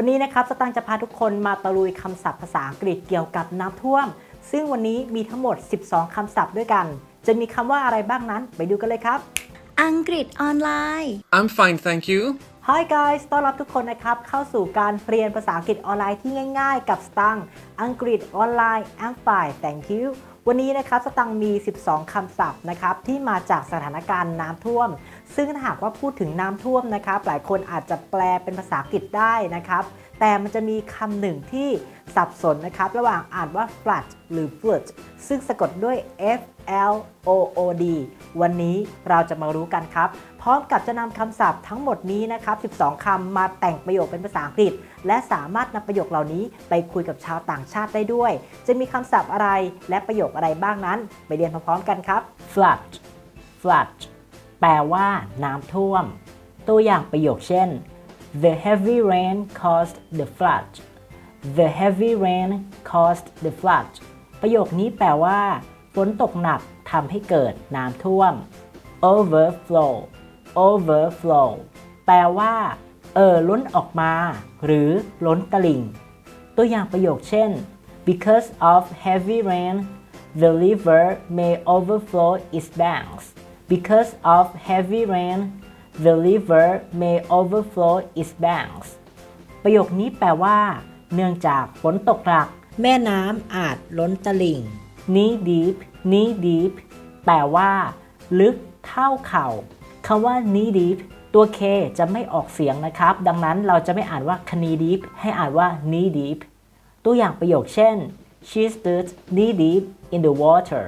วันนี้นะครับสตังค์จะพาทุกคนมาตะลุยคำศัพท์ภาษาอังกฤษเกี่ยวกับน้ำท่วม ซึ่งวันนี้มีทั้งหมด 12 คำศัพท์ด้วยกัน จะมีคำว่าอะไรบ้างนั้น ไปดูกันเลยครับ อังกฤษออนไลน์ I'm fine, thank you. Hi guys ต้อนรับทุกคนนะครับ เข้าสู่การเรียนภาษาอังกฤษออนไลน์ที่ง่ายๆ กับสตังค์อังกฤษออนไลน์ I'm fine thank you วันนี้นะครับสตังค์มี 12 คำศัพท์นะครับที่มาจากสถานการณ์น้ำท่วม ซึ่งถ้าหากว่าพูดถึงน้ำท่วมนะครับหลายคนอาจจะแปลเป็นภาษาอังกฤษได้นะครับ แต่มันจะมีคำหนึ่งที่สับสนนะครับ ระหว่างอ่านว่า flood หรือ flood ซึ่งสะกดด้วย F L O O D วันนี้เราจะมารู้กันครับ พร้อมกับจะนำคำศัพท์ทั้งหมดนี้นะครับ 12 คำมาแต่งประโยคเป็นภาษาอังกฤษ และสามารถนำประโยคเหล่านี้ไปคุยกับชาวต่างชาติได้ด้วย จะมีคำศัพท์อะไรและประโยคอะไรบ้างนั้น ไปเรียนพร้อมๆกันครับ flood flood แปลว่าน้ำท่วม ตัวอย่างประโยคเช่น The heavy rain caused the flood The heavy rain caused the flood ประโยคนี้แปลว่าฝนตกหนักทำให้เกิดน้ำท่วม overflow overflow แปลว่า เอ่อล้นออกมา หรือล้นตลิ่ง ตัวอย่างประโยคเช่น because of heavy rain the river may overflow its banks because of heavy rain the river may overflow its banks ประโยคนี้แปลว่า เนื่องจากฝนตกหนัก แม่น้ำอาจล้นตลิ่ง knee deep knee deep แปลว่า ลึกเท่าเข่าคำว่า knee deep ตัว K จะไม่ออกเสียงนะครับ ดังนั้นเราจะไม่อ่านว่า knee deep ให้อ่านว่า knee deep ตัวอย่างประโยคเช่น she stood knee deep in the water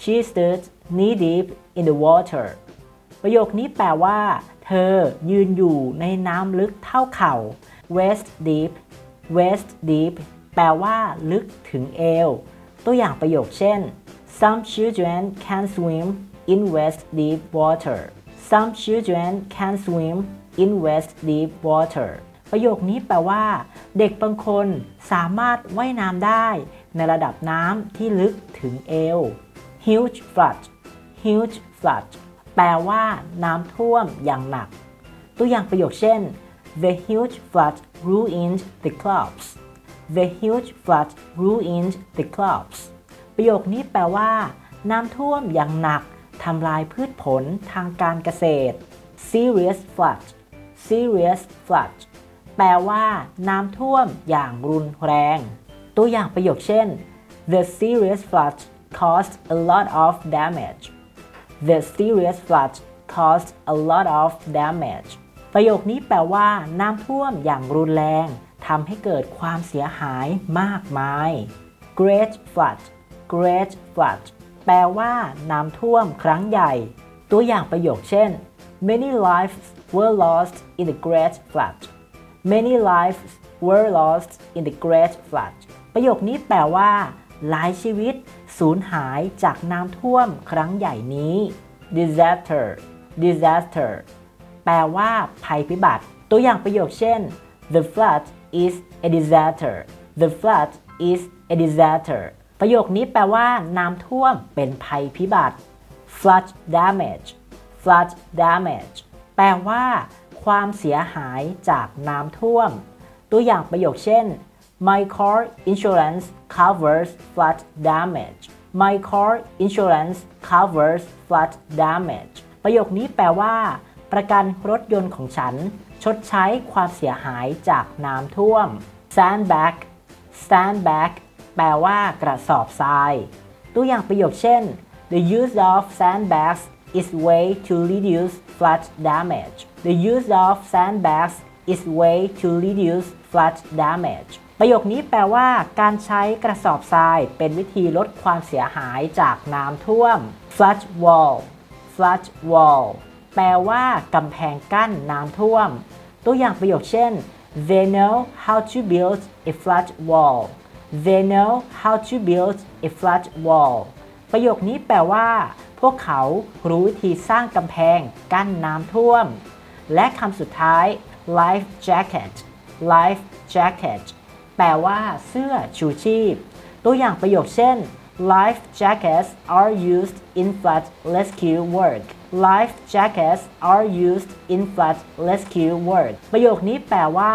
she stood knee deep in the water ประโยคนี้แปลว่า เธอยืนอยู่ในน้ำลึกเท่าเข่า waist deep waist deep แปลว่า ลึกถึงเอว ตัวอย่างประโยคเช่น some children can swim in waist deep water some children can swim in waist deep water ประโยคนี้แปลว่า เด็กบางคนสามารถว่ายน้ำได้ ในระดับน้ำที่ลึกถึงเอว huge flood huge flood แปลว่าน้ำท่วมอย่างหนัก ตัวอย่างประโยคเช่น the huge flood ruined the crops the huge flood ruined the crops ประโยคนี้แปลว่า น้ำท่วมอย่างหนักทำลายพืชผลทางการเกษตร serious flood serious flood แปลว่าน้ำท่วมอย่างรุนแรง ตัวอย่างประโยคเช่น the serious flood caused a lot of damage The serious flood caused a lot of damage ประโยคนี้แปลว่า น้ำท่วมอย่างรุนแรงทำให้เกิดความเสียหายมากมาย Great flood Great flood แปลว่าน้ำท่วมครั้งใหญ่ ตัวอย่างประโยคเช่น Many lives were lost in the Great flood Many lives were lost in the Great flood ประโยคนี้แปลว่า หลายชีวิต สูญหายจากน้ำท่วมครั้งใหญ่นี้ disaster disaster แปลว่าภัยพิบัติ ตัวอย่างประโยคเช่น the flood is a disaster the flood is a disaster ประโยคนี้แปลว่า น้ำท่วมเป็นภัยพิบัติ flood damage flood damage แปลว่า ความเสียหายจากน้ำท่วม ตัวอย่างประโยคเช่น My car insurance covers flood damage. My car insurance covers flood damage. ประโยคนี้แปลว่า ประกันรถยนต์ของฉัน ชดใช้ความเสียหายจากน้ำท่วม sandbag sandbag แปลว่ากระสอบทราย ตัวอย่างประโยคเช่น The use of sandbags is way to reduce flood damage. The use of sandbags is way to reduce flood damage. ประโยคนี้แปลว่า การใช้กระสอบทรายเป็นวิธีลดความเสียหายจากน้ำท่วม flood wall flood wall แปลว่ากำแพงกั้นน้ำท่วม ตัวอย่างประโยคเช่น they know how to build a flood wall they know how to build a flood wall ประโยคนี้แปลว่า พวกเขารู้วิธีสร้างกำแพงกั้นน้ำท่วม และคำสุดท้าย life jacket life jacket แปลว่าเสื้อชูชีพ ตัวอย่างประโยคเช่น life jackets are used in flood rescue work life jackets are used in flood rescue work ประโยคนี้แปลว่า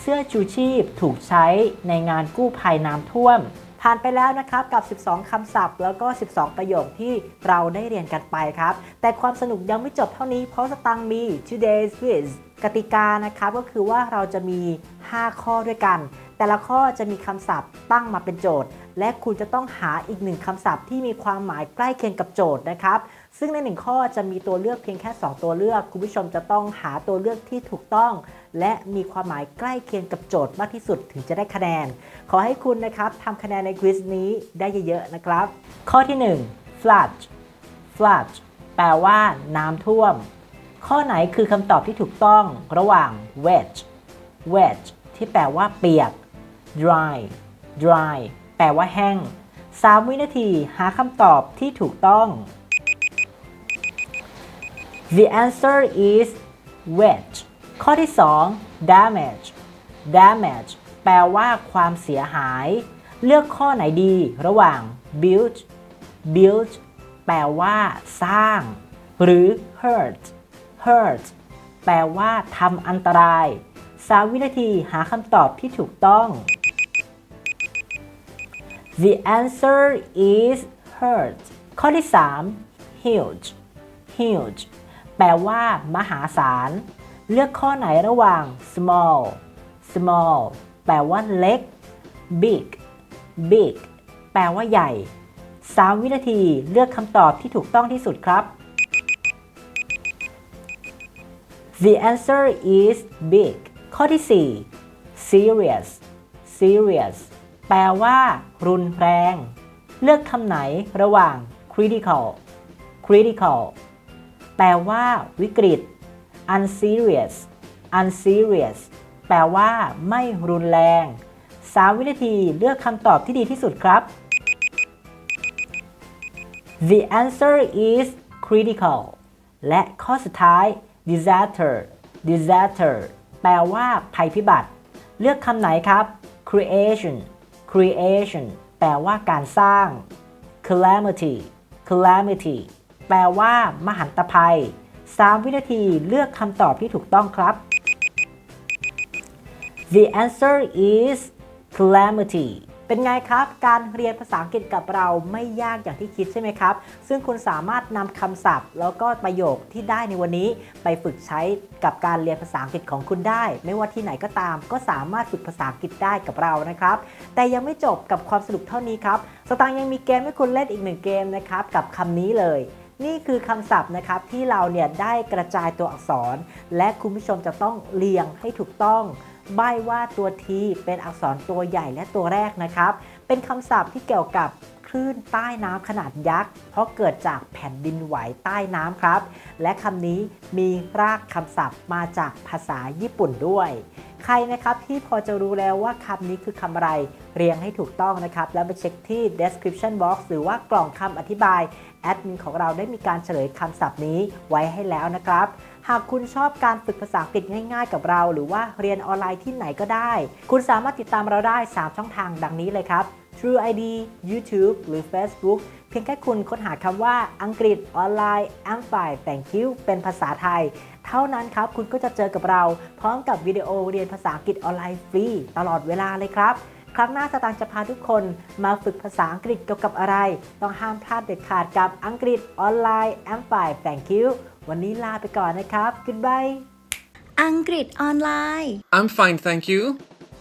เสื้อชูชีพถูกใช้ในงานกู้ภัยน้ำท่วมผ่านไปแล้วนะครับกับ 12 คำศัพท์ แล้วก็ 12 ประโยคที่เราได้เรียนกันไปครับ แต่ความสนุกยังไม่จบเท่านี้เพราะสตังมี today's quiz กติกานะครับก็คือว่าเราจะมี 5 ข้อด้วยกัน แต่ละข้อจะมีคำศัพท์ตั้งมาเป็นโจทย์ และคุณจะต้องหาอีกหนึ่งคำศัพท์ที่มีความหมายใกล้เคียงกับโจทย์นะครับ ซึ่งในหนึ่งข้อจะมีตัวเลือกเพียงแค่ 2 ตัวเลือก คุณผู้ชมจะต้องหาตัวเลือกที่ถูกต้อง และมีความหมายใกล้เคียงกับโจทย์มากที่สุดถึงจะได้คะแนน ขอให้คุณนะครับทำคะแนนในควิ z นี้ได้เยอะๆนะครับ ข้อที่ 1 flood flood แปลว่าน้ำท่วม ข้อไหนคือคำตอบที่ถูกต้องระหว่าง wet wet ที่แปลว่าเปียก dry dry แปลว่าแห้ง 3 วินาทีหาคำตอบที่ถูกต้อง The answer is wet ข้อที่ 2 damage damage แปลว่าความเสียหาย เลือกข้อไหนดีระหว่าง build build แปลว่า สร้าง หรือ hurt hurt แปลว่าทำอันตราย 3 วินาทีหาคำตอบที่ถูกต้อง The answer is hurt ข้อที่ 3 huge huge แปลว่ามหาศาล เลือกข้อไหนระหว่าง small small แปลว่าเล็ก big big แปลว่าใหญ่ 3 วินาทีเลือกคำตอบที่ถูกต้องที่สุดครับ The answer is big ข้อที่ 4 serious serious แปลว่า รุนแรง เลือกคำไหนระหว่าง critical critical แปลว่า วิกฤต unserious unserious แปลว่า ไม่รุนแรง 3 วินาทีเลือกคำตอบที่ดีที่สุดครับ The answer is critical และข้อสุดท้าย disaster disaster แปลว่า ภัยพิบัติ เลือกคำไหนครับ creation creation แปลว่าการสร้าง calamity calamity แปลว่า มหันตภัย 3 วินาทีเลือกคำตอบที่ถูกต้องครับ The answer is calamity เป็นไงครับ การเรียนภาษาอังกฤษกับเราไม่ยากอย่างที่คิดใช่ไหมครับ ซึ่งคุณสามารถนำคำศัพท์ แล้วก็ประโยคที่ได้ในวันนี้ไปฝึกใช้กับการเรียนภาษาอังกฤษของคุณได้ ไม่ว่าที่ไหนก็ตาม ก็สามารถฝึกภาษาอังกฤษได้กับเรานะครับ แต่ยังไม่จบกับความสนุกเท่านี้ครับ สตางยังมีเกมให้คุณเล่นอีกหนึ่งเกมนะครับกับคำนี้เลยนี่คือคำศัพท์นะครับที่เราเนี่ยได้กระจายตัวอักษร และคุณผู้ชมจะต้องเรียงให้ถูกต้อง ใบว่าตัวทีเป็นอักษรตัวใหญ่และตัวแรกนะครับ เป็นคำศัพท์ที่เกี่ยวกับคลื่นใต้น้ำขนาดยักษ์ เพราะเกิดจากแผ่นดินไหวใต้น้ำครับ และคำนี้มีรากคำศัพท์มาจากภาษาญี่ปุ่นด้วย ใครนะครับที่พอจะรู้แล้วว่าคำนี้คือคำอะไร เรียงให้ถูกต้องนะครับ แล้วไปเช็คที่ description box หรือว่ากล่องคำอธิบาย แอดมินของเราได้มีการเฉลยคำศัพท์นี้ไว้ให้แล้วนะครับ หากคุณชอบการฝึกภาษาอังกฤษง่ายๆ กับเรา หรือว่าเรียนออนไลน์ที่ไหนก็ได้ คุณสามารถติดตามเราได้ 3 ช่องทางดังนี้เลยครับ True ID YouTube หรือ Facebook เพียงแค่คุณค้นหาคำว่าอังกฤษออนไลน์ I'm fine thank you เป็นภาษาไทย เท่านั้นครับ คุณก็จะเจอกับเราพร้อมกับวิดีโอเรียนภาษาอังกฤษออนไลน์ฟรีตลอดเวลาเลยครับ ครั้งหน้าสตางค์จะพาทุกคนมาฝึกภาษาอังกฤษเกี่ยวกับอะไร ต้องห้ามพลาดเด็ดขาดกับอังกฤษออนไลน์ I'm fine thank you วันนี้ลาไปก่อนนะครับ goodbye อังกฤษออนไลน์ I'm fine, thank you.